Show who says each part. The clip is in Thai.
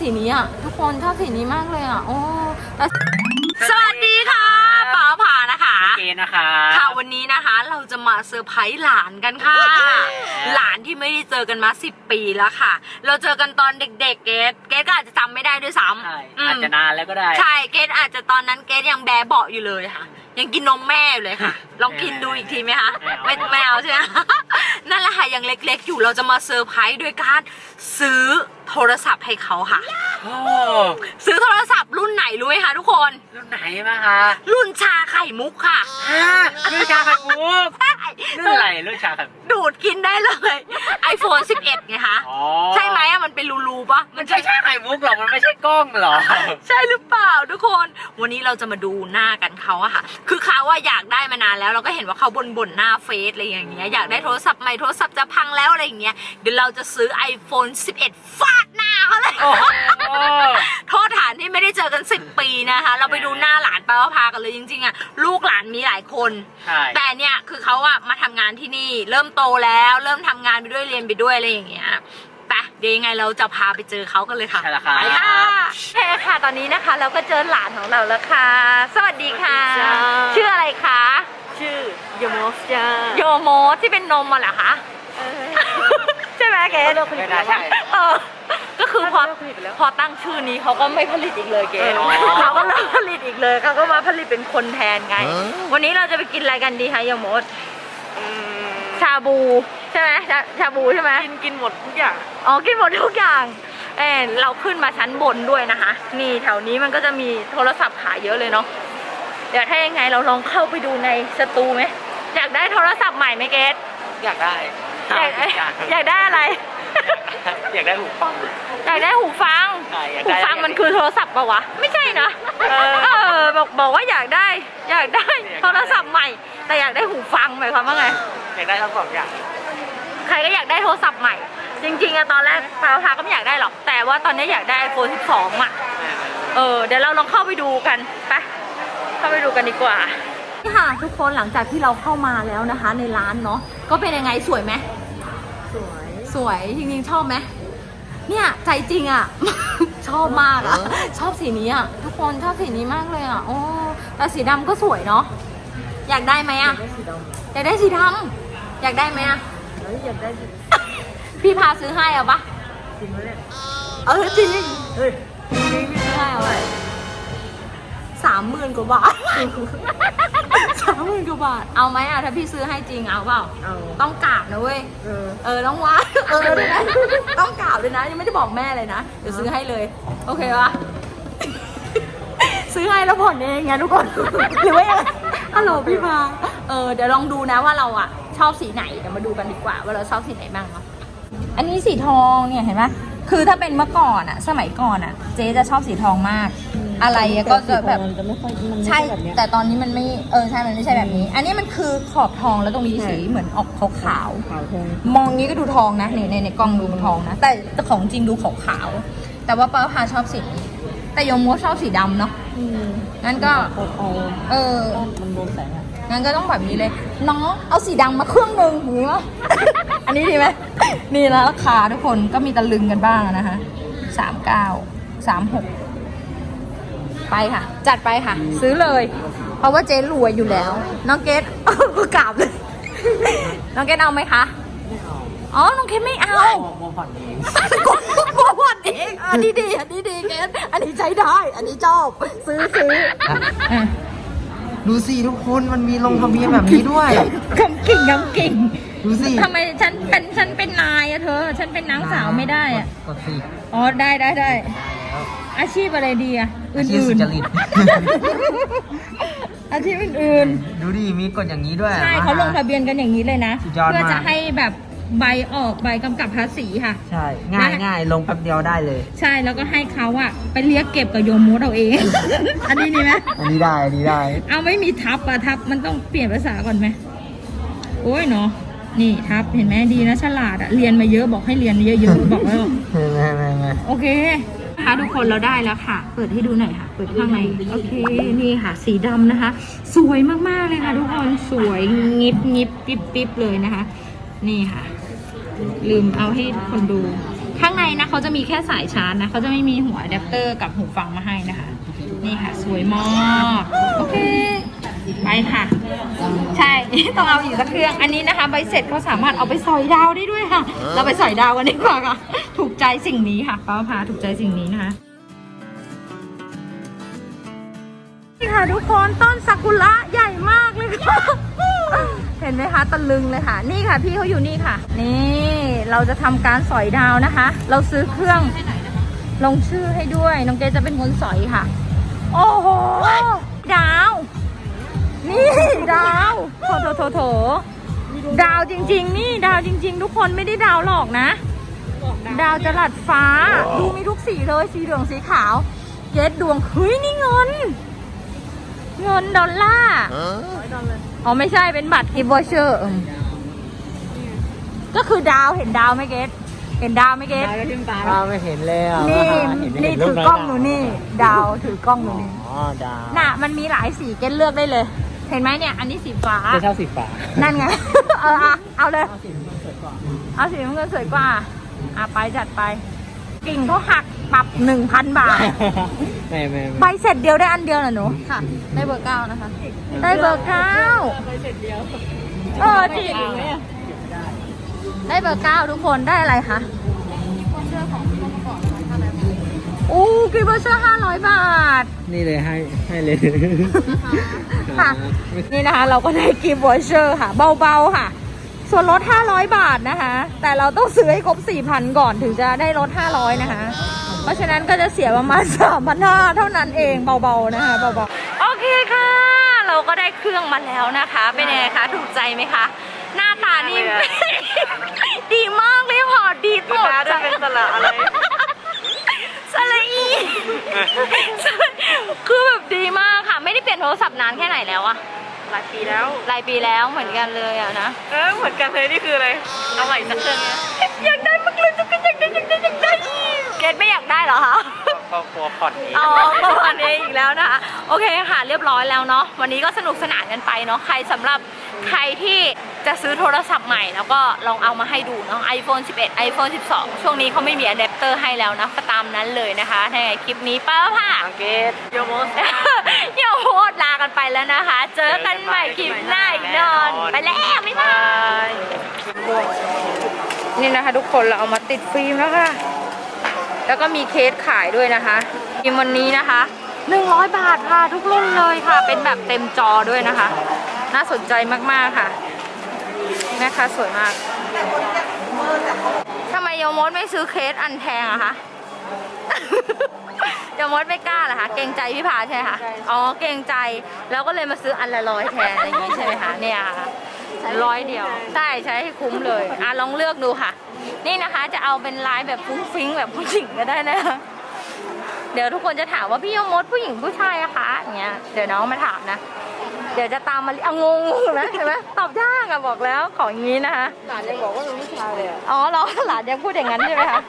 Speaker 1: สีนี้อะทุกคนชอบสีนี้มากเลยอะโอ้แต่สวัสดีค่ะป๋าผานะคะ
Speaker 2: เกณฑ์นะคะ
Speaker 1: ค่ะวันนี้นะคะเราจะมาเซอร์ไพรส์หลานกันค่ะ หลานที่ไม่ได้เจอกันมา 10 ปีแล้วค่ะ เราเจอกันตอนเด็ก ๆ เกดเกดก็อาจจะจำไม่ได้ด้วยซ้ำ
Speaker 2: ใช่
Speaker 1: อืม
Speaker 2: อาจจะนานแล้วก็ได้
Speaker 1: ใช่เกดอาจจะตอนนั้นเกดยังแบเบาะอยู่เลยค่ะ ยังกินนมแม่อยู่เลยค่ะ ลองกินดูอีกทีไหมคะไม่ไม่เอาใช่ไหม นั่นแหละค่ะยังเล็กๆ อยู่เราจะมาเซอร์ไพรส์ด้วยการซื้อโทรศัพท์ให้เขาค่ะ
Speaker 2: โอ้
Speaker 1: ซื้อโทรศัพท์รุ่นไหนรู้ไหมคะทุกคน
Speaker 2: รุ่นไหนมาคะ
Speaker 1: รุ่นชาไข่มุกค่ะ
Speaker 2: ฮะรุ่นชาไข่มุก
Speaker 1: ใช่
Speaker 2: รุ่นอะไรรุ่นชาไข่มุก
Speaker 1: ดูดกินได้เลย iPhone 11 ไงคะ
Speaker 2: อ๋อ
Speaker 1: ใช่ไหมอะมันเป็นรูๆปะ
Speaker 2: มันใช่ชาไข่มุกเหรอ มันไม่ใช่กล้องเหรอ
Speaker 1: ใช่หรือเปล่าทุกคน วันนี้เราจะมาดูหน้ากันเขาอะค่ะ คือเขาว่าอยากได้มานานแล้วเราก็เห็นว่าเขาบนบนๆหน้าเฟซอะไรอย่างเงี้ยอยากได้โทรศัพท์ใหม่โทรศัพท์จะพังแล้วอะไรอย่างเงี้ยเดี๋ยวเราจะซื้อ iPhone 11 ฟาดหน้าเขาเลย
Speaker 2: โอ้โห
Speaker 1: โทษฐานที่ไม่ได้เจอกัน 10 ปีนะคะ เราไปดูหน้าหลานป้าว่าพากันเลยจริงๆอะลูกหลานมีหลายคน
Speaker 2: ใช่
Speaker 1: แต่เนี่ยคือเขาอะมาทำงานที่นี่เริ่มโตแล้ว เริ่มทำงานไปด้วยเรียนไปด้วยอะไรอย่างเงี้ยไปเดี๋ยวยังไงเราจะพาไปเจอเขากันเลยค่ะ
Speaker 2: ใช่แล้วครับ
Speaker 1: ไปค่ะโอเคค่ะตอนนี้นะคะ เราก็เจอหลานของเราแล้วค่ะ สวัสดีค่ะ
Speaker 3: สวัสดีจ้า
Speaker 1: ชื่ออะไรคะ
Speaker 3: ชื่อโยโมสจ้า
Speaker 1: โยโมที่เป็นนมมาเหรอคะ
Speaker 3: เออ
Speaker 1: ใช่ไหมเกด
Speaker 3: เลิกผลิตไปแล้ว
Speaker 2: ไม่น่าใช่
Speaker 1: เออก็คือพอ
Speaker 3: เลิกผลิตไปแล้ว
Speaker 1: พอตั้งชื่อนี้เขาก็ไม่ผลิตอีกเลยเกด
Speaker 2: อ๋อ
Speaker 1: เขาก็เลิกผลิตอีกเลยเขาก็มาผลิตเป็นคนแทนไง วันนี้เราจะไปกินอะไรกันดีคะโยโม
Speaker 3: อืม
Speaker 1: ชาบูใช่ไหมชาชาบูใช่ไหม
Speaker 3: กินกินหมดทุกอย่าง
Speaker 1: อ๋อ กินหมดทุกอย่างเออเราขึ้นมาชั้นบนด้วยนะคะ นี่แถวนี้มันก็จะมีโทรศัพท์ขายเยอะเลยเนาะ เดี๋ยวถ้ายังไงเราลองเข้าไปดูในสตูไหม อยากได้โทรศัพท์ใหม่ไหมเกส
Speaker 2: อยากได้
Speaker 1: อยาก
Speaker 2: อยาก
Speaker 1: อยากได้อะไร
Speaker 2: อยากได้หูฟัง
Speaker 1: อยากได้หูฟัง
Speaker 2: ใช่อยาก
Speaker 1: หู
Speaker 2: ได้
Speaker 1: ฟังมันคือโทรศัพท์ปะวะ ไม่ใช่นะ
Speaker 2: เออ
Speaker 1: เออ บอกบอกว่าอยากได้ อยากได้โทรศัพท์ใหม่ แต่อยากได้หูฟังหมายความว่าไง
Speaker 2: อยากได้ทั้งสองอย่าง
Speaker 1: ใครก็อยากได้โทรศัพท์ใหม่ จริงๆอะตอนแรกปาพาก็ไม่อยากได้หรอก แต่ว่าตอนนี้อยากได้ iPhone 12อะเออเดี๋ยวเราลองเข้าไปดูกันไปเข้าไปดูกันดีกว่านี่ค่ะทุกคนหลังจากที่เราเข้ามาแล้วนะคะ ในร้านเนาะก็เป็นยังไงสวยไหม
Speaker 3: สวย
Speaker 1: สวยจริงๆชอบไหมเนี่ยใจจริงอะ ชอบมากอะชอบสีนี้อะทุกคนชอบสีนี้มากเลยอะโอ้แต่สีดำก็สวยเนาะอยากได้ไหมอะ
Speaker 3: ได้สีด
Speaker 1: อยากได้สีดำ อยากได้ไหมอะำ
Speaker 3: แล้วอยากได้สี
Speaker 1: พี่พาซื้อให้เอาปะ
Speaker 3: จริงไหมเนี่ย
Speaker 1: เออจริง
Speaker 3: เฮ้ย
Speaker 1: จริงพี่ซื้อให้เอาไว้สามหมื่นกว่าบาทสามหมื่นกว่าบาท เอาไหมอะถ้าพี่ซื้อให้จริงเอาเปล่า
Speaker 3: เอา
Speaker 1: ต้องกราบนะเว้ย
Speaker 3: เออ
Speaker 1: เออต้องว่าเออเลยนะต้องกราบเลยนะยังไม่ได้บอกแม่เลยนะ เดี๋ยวซื้อให้เลย โอเคปะซื้อให้แล้วผ่อนเองไงทุกคนหรือว่ายังไงฮัลโหลพี่พาเออเดี๋ยวลองดูนะว่าเราอะ ชอบสีไหนเดี๋ยวมาดูกันดีกว่า ว่าเราชอบสีไหนบ้างเนาะอันนี้สีทองเนี่ยเห็นไหมคือถ้าเป็นเมื่อก่อนอะสมัยก่อนอะเจ๊จะชอบสีทองมาก อะไรอะก็จะแบบ
Speaker 3: มันจะไม่ค่อยมันไม่
Speaker 1: ใช่
Speaker 3: แบบเนี้ย
Speaker 1: แต่ตอนนี้มันไม่เออใช่มันไม่ใช่แบบนี้ อันนี้มันคือขอบทองแล้วตรงนี้
Speaker 3: ใช่
Speaker 1: สีเหมือนออกขาวขาว
Speaker 3: ขาวทอง
Speaker 1: ๆมองอย่างนี้ก็ดูทองนะในในในกล้องดูมันทองนะ แต่แต่ของจริงดูขาวขาวๆแต่ว่าป้าพาชอบสีนี้แต่โยมมัวชอบสีดำเนาะ
Speaker 3: อืม
Speaker 1: งั้นก็
Speaker 3: เอาเอา
Speaker 1: เออ
Speaker 3: มันโดนแสงอะ
Speaker 1: งั้นก็ต้องแบบนี้เลย น้องเอาสีดำมาเครื่องหนึ่งหรือว่า อันนี้ดีไหมนี่นะราคาทุกคนก็มีตะลึงกันบ้างนะคะสามเก้าสามหกไปค่ะ จัดไปค่ะ ซื้อเลย เพราะว่าเจ๊รวยอยู่แล้ว น้องเกดก็กราบเลย น้องเกดเอาไหมคะ
Speaker 3: ไม่เอา
Speaker 1: อ๋อ น้องเกดไม่เอา
Speaker 2: โมผ่อนเอง
Speaker 1: กดกดผ่อนเองอันนี้ดี อันนี้ดีเกดอันนี้ใช้ได้ อันนี้ชอบ ซื้อซื้ออะ
Speaker 4: ดูสิทุกคนมันมีลงทะเบียนแบบนี้ด้วย
Speaker 1: คำกิ่งคำกิ่ง
Speaker 4: ดูสิ
Speaker 1: ทำไมฉันเป็นฉันเป็นนายอะเธอ ฉันเป็นนางสาวไม่ได้อะ
Speaker 4: กดสิ
Speaker 1: อ๋อได้ได้ได้ อาชีพอะไรดีอะอื่
Speaker 4: อาชีพสุ
Speaker 1: น
Speaker 4: จริต
Speaker 1: ๆ อาชีพอื่น
Speaker 4: ดูดิมีกดอย่างนี้ด้วย
Speaker 1: ๆ ใช่
Speaker 4: ม
Speaker 1: เขาลงทะเบียนกันอย่างนี้เลยนะ
Speaker 4: สุดยอดมาก
Speaker 1: เพื่อจะให้แบบ ใบออกใบกำกับภาษีค่ะ
Speaker 4: ใช่ ง่าย
Speaker 1: นะ
Speaker 4: ง่ายลงแป๊บเดียวได้เลย
Speaker 1: ใช่แล้วก็ให้เขาอะไปเรียกเก็บกับโยมมูดเอาเอง อันนี้ดีไหม
Speaker 4: อันนี้ได้อันนี้ได้
Speaker 1: เอาไม่มีทับอะทับมันต้องเปลี่ยนภาษาก่อนไหมโอ้ยเนาะนี่ทับเห็นไหมดีนะฉลาดอะเรียนมาเยอะบอกให้เรียนเยอะๆบอกแล้ว
Speaker 4: ไม่ไม่ไม่
Speaker 1: โอเคนะคะทุกคนเราได้แล้วค่ะ เปิดให้ดูหน่อยค่ะ เปิดข้างใน โอเค นี่ค่ะ สีดำนะคะ สวยมากๆเลยค่ะทุกคน สวย งิบงิบปิ๊บปิ๊บเลยนะคะ นี่ค่ะ ลืมเอาให้คนดู ข้างในนะเขาจะมีแค่สายชาร์จนะเขาจะไม่มีหัวอะแดปเตอร์กับหูฟังมาให้นะคะ นี่ค่ะ สวยมากโอเคไปค่ะ ใช่ ต้องเอาอีกสักเครื่อง อันนี้นะคะ ใบเสร็จเขาสามารถเอาไปสอยดาวได้ด้วยค่ะ เราไปสอยดาวกันดีกว่าค่ะ ถูกใจสิ่งนี้ค่ะป้าพาถูกใจสิ่งนี้นะคะนี่ค่ะทุกคนต้นซากุระใหญ่มากเลยค่ะ ห็นไหมคะตะลึงเลยค่ะ นี่ค่ะพี่เขาอยู่นี่ค่ะ นี่เราจะทำการสอยดาวนะคะ เราซื้อเครื่องลงชื่อให้ด้วยน้องเกรซจะเป็นคนสอยค่ะ โอ้โหดาว นี่ดาวโถโถโถโถดาวจริง ๆ นี่ดาวจริง ๆ ทุกคนไม่ได้ดาวหลอกนะ ดาวจรัสฟ้าดูมีทุกสีเลยสีเหลืองสีขาวเกรดดวงเฮ้ยนี่เงิน เงินดอลลาร์อ๋อไม่ใช่เป็นบัตรกิฟต์วอเชอร์ก็คือดาวเห็นดาวไหมเกรดเห็นดาวไหมเกรด
Speaker 3: ตายก็ทิ้งตา
Speaker 2: อ้าวไม่เห็นเลยอะ
Speaker 1: นี่
Speaker 2: เห็
Speaker 1: นี่
Speaker 2: เห็
Speaker 1: ถือกล้องหนูนี่ ดาวถือกล้องหนูนี่
Speaker 2: อ๋อดาว
Speaker 1: น่ะมันมีหลายสีเกรดเลือกได้เลย เห็นไหมเนี่ย อันนี้สีฟ้า
Speaker 2: ไม่ชอบสีฟ้า
Speaker 1: นั่นไงเอออะเอาเลย
Speaker 3: เอาสีมันสวยกว่า
Speaker 1: เอาสีน้ำเงินสวยกว่าอะไปจัดไป กิ่งเขาหักปรับหนึ่งพันบาท
Speaker 2: ไม่ไม่
Speaker 1: ใบเสร็จเดียวได้อันเดียวเหรอหนู ค่ะ ได้เบอร์เก้านะคะ ได้เบอร์เก้า
Speaker 3: ไปเสร็จเดียว
Speaker 1: เออจริงได้เบอร์เก้าทุกคนได้อะไรคะอู้กิฟต์วอเชอร์ห้าร้อยบาท
Speaker 2: นี่เลยให้ให้เลย
Speaker 1: ค่ะ นี่นะคะ เราก็ได้กิฟต์วอเชอร์ค่ะ เบาๆค่ะ ส่วนลด 500 บาทนะคะ แต่เราต้องซื้อให้ครบ 4,000 ก่อนถึงจะได้ลด 500 นะคะ เพราะฉะนั้นก็จะเสียประมาณ3,500เท่านั้นเองเบาๆนะคะเบาๆ โอเคค่ะ เราก็ได้เครื่องมาแล้วนะคะ เป็นยังไงคะ ถูกใจไหมคะ หน้าตานี่ ดีมากเลยค่ะดีตด
Speaker 3: จะเป็นสละอะไร
Speaker 1: สละอีคือแบบดีมากค่ะ ไม่ได้เปลี่ยนโทรศัพท์นานแค่ไหนแล้วอะ
Speaker 3: หลายปีแล้ว
Speaker 1: หลายปีแล้วเหมือนกันเลยอะนะ
Speaker 3: เออเหมือนกันเลยนี่คืออะไรเอาใหม่สักเครื่องเนี้ย
Speaker 1: อยากได้มากเลยทุกคนอยากได้อยากได้อยากได้เกดไม่อยากได้เหรอคะ
Speaker 2: ครอบครัวผ่อนนี้
Speaker 1: อ๋อประมาณนี้อีกแล้วนะคะโอเคค่ะ เรียบร้อยแล้วเนาะวันนี้ก็สนุกสนานกันไปเนาะใครสำหรับใครที่ จะซื้อโทรศัพท์ใหม่แล้วก็ลองเอามาให้ดูเนาะ iPhone 11 iPhone 12 ช่วงนี้เขาไม่มีอะแดปเตอร์ให้แล้วนะก็ตามนั้นเลยนะคะในคลิปนี้ป้าค่ะ
Speaker 2: อังเกต
Speaker 3: โยโมส
Speaker 1: เดี๋ยวโพสต์ลากันไปแล้วนะคะ เจอกันใหม่คลิปหน้าอีกนอนไปแล้วบ๊ายบายนี่นะคะ ทุกคนเราเอามาติดฟิล์มแล้วค่ะ แล้วก็มีเคสขายด้วยนะคะฟิล์มวันนี้นะคะ100 บาทค่ะ ทุกรุ่นเลยค่ะ เป็นแบบเต็มจอด้วยนะคะ น่าสนใจมาก ๆ ค่ะ แม่ค้าสวยมากทำไมโยมดไม่ซื้อเคสอันแพงอะคะโยมดไม่กล้าเหรอคะเกรงใจพี่พาใช่ไหมคะอ๋อเกรงใจแล้วก็เลยมาซื้ออันละร้อยแทนอะไรอย่างงี้ใช่ไหมคะเนี่ยค่ะร้อยเดียวใช่ใช้ให้คุ้มเลยอะลองเลือกดูค่ะ นี่นะคะจะเอาเป็นลายแบบฟุ้งฟิ้งแบบผู้หญิงก็ได้นะคะเดี๋ยวทุกคนจะถามว่าพี่โยมดผู้หญิงผู้ชายอะคะอย่างเงี้ยเดี๋ยวน้องมาถามนะ เดี๋ยวจะตามมาเอางงๆนะใช่ไหมตอบยากอะบอกแล้วของอย่างนี้นะคะ
Speaker 3: หลานยังบอกว่าเป็นผู้ชายเลยอะ
Speaker 1: อ๋อเหรอหลานยังพูดอย่างนั้นใช่ไหมคะ